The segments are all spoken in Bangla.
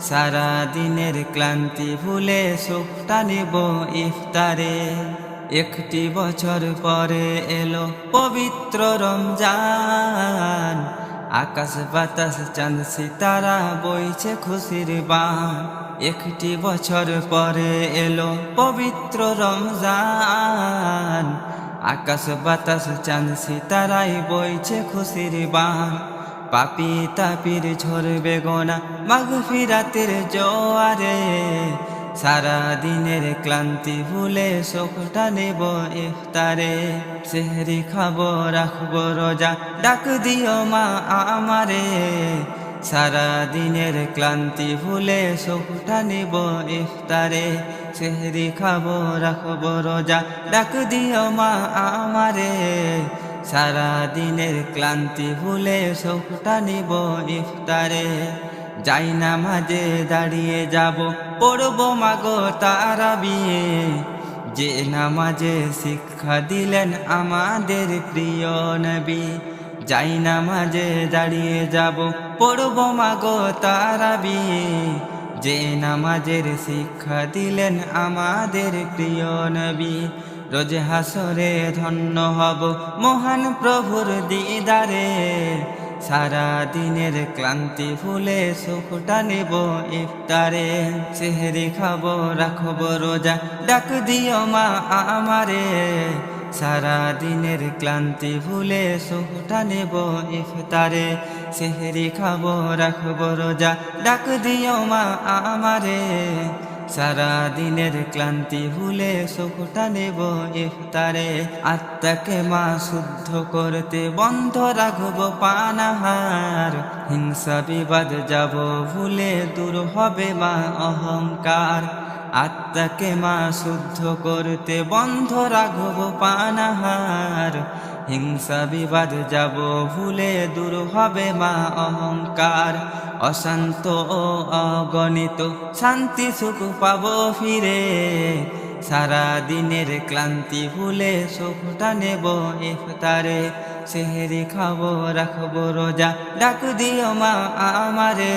সারা দিনের ক্লান্তি ভুলে সুখটা নিব ইফতারে। একটি বছর পরে এলো পবিত্র রমজান। আকাশ বাতাস, চাঁদ, সিতারা বইছে খুশির বান। একটি বছর পরে এলো পবিত্র রমজান। আকাশ বাতাস, চাঁদ, সিতারাই বইছে খুশির বান। পাপি তাপির ঝরবে গোনা মাঘ ফিরাতের জোয়ারে। সারা দিনের ক্লান্তি ভুলে শোকটা নেব ইফতারে। সেহরি খাব রাখব রোজা, ডাক দিও মা আমারে। সারা দিনের ক্লান্তি ভুলে শোকটা নেব ইফতারে। সেহরি খাব রাখব রোজা, ডাক দিও মা আমারে। সারা দিনের ক্লান্তি ভুলে শোকটা নিব ইফতারে। যাই না মাঝে দাঁড়িয়ে যাব, পড়ব মাগো তারা বিয়ে যে নামাজে শিক্ষা দিলেন আমাদের প্রিয় নবী, যাই না মাঝে দাঁড়িয়ে যাব, পড়ব মাগো তারা বিয়ে যে নামাজের শিক্ষা দিলেন আমাদের প্রিয় নবী রোজ হাসরে ধন্য হব মহান প্রভুর দিদারে। সারা দিনের ক্লান্তি ভুলে সুখটা নেব ইফতারে। সেহরি খাব, রাখব রোজা, ডাক দিও মা আমারে। সারা দিনের ক্লান্তি ভুলে সুখটা নেব ইফতারে। সেহরি খাব, রাখব রোজা, ডাক দিও মা আমারে। সারা দিনের ক্লান্তি ভুলে সুখটা নেব ইফতারে। আত্মাকে মা শুদ্ধ করতে বন্ধ রাখব পানাহার। হিংসা বিবাদ যাব ভুলে দূর হবে মা অহংকার। আত্মাকে মা শুদ্ধ করতে বন্ধ রাখব পানাহার। হিংসা বিবাদ যাব ভুলে দূর হবে মা অহংকার। অশান্ত ও অগণিত শান্তি সুখ পাবো ফিরে। সারা দিনের ক্লান্তি ভুলে সুখটা নেব ইফতারে। সেহেরি খাব, রাখব রোজা, ডাক দিও মা আমারে।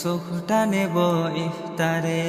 সুখটা নেব ইফতারে।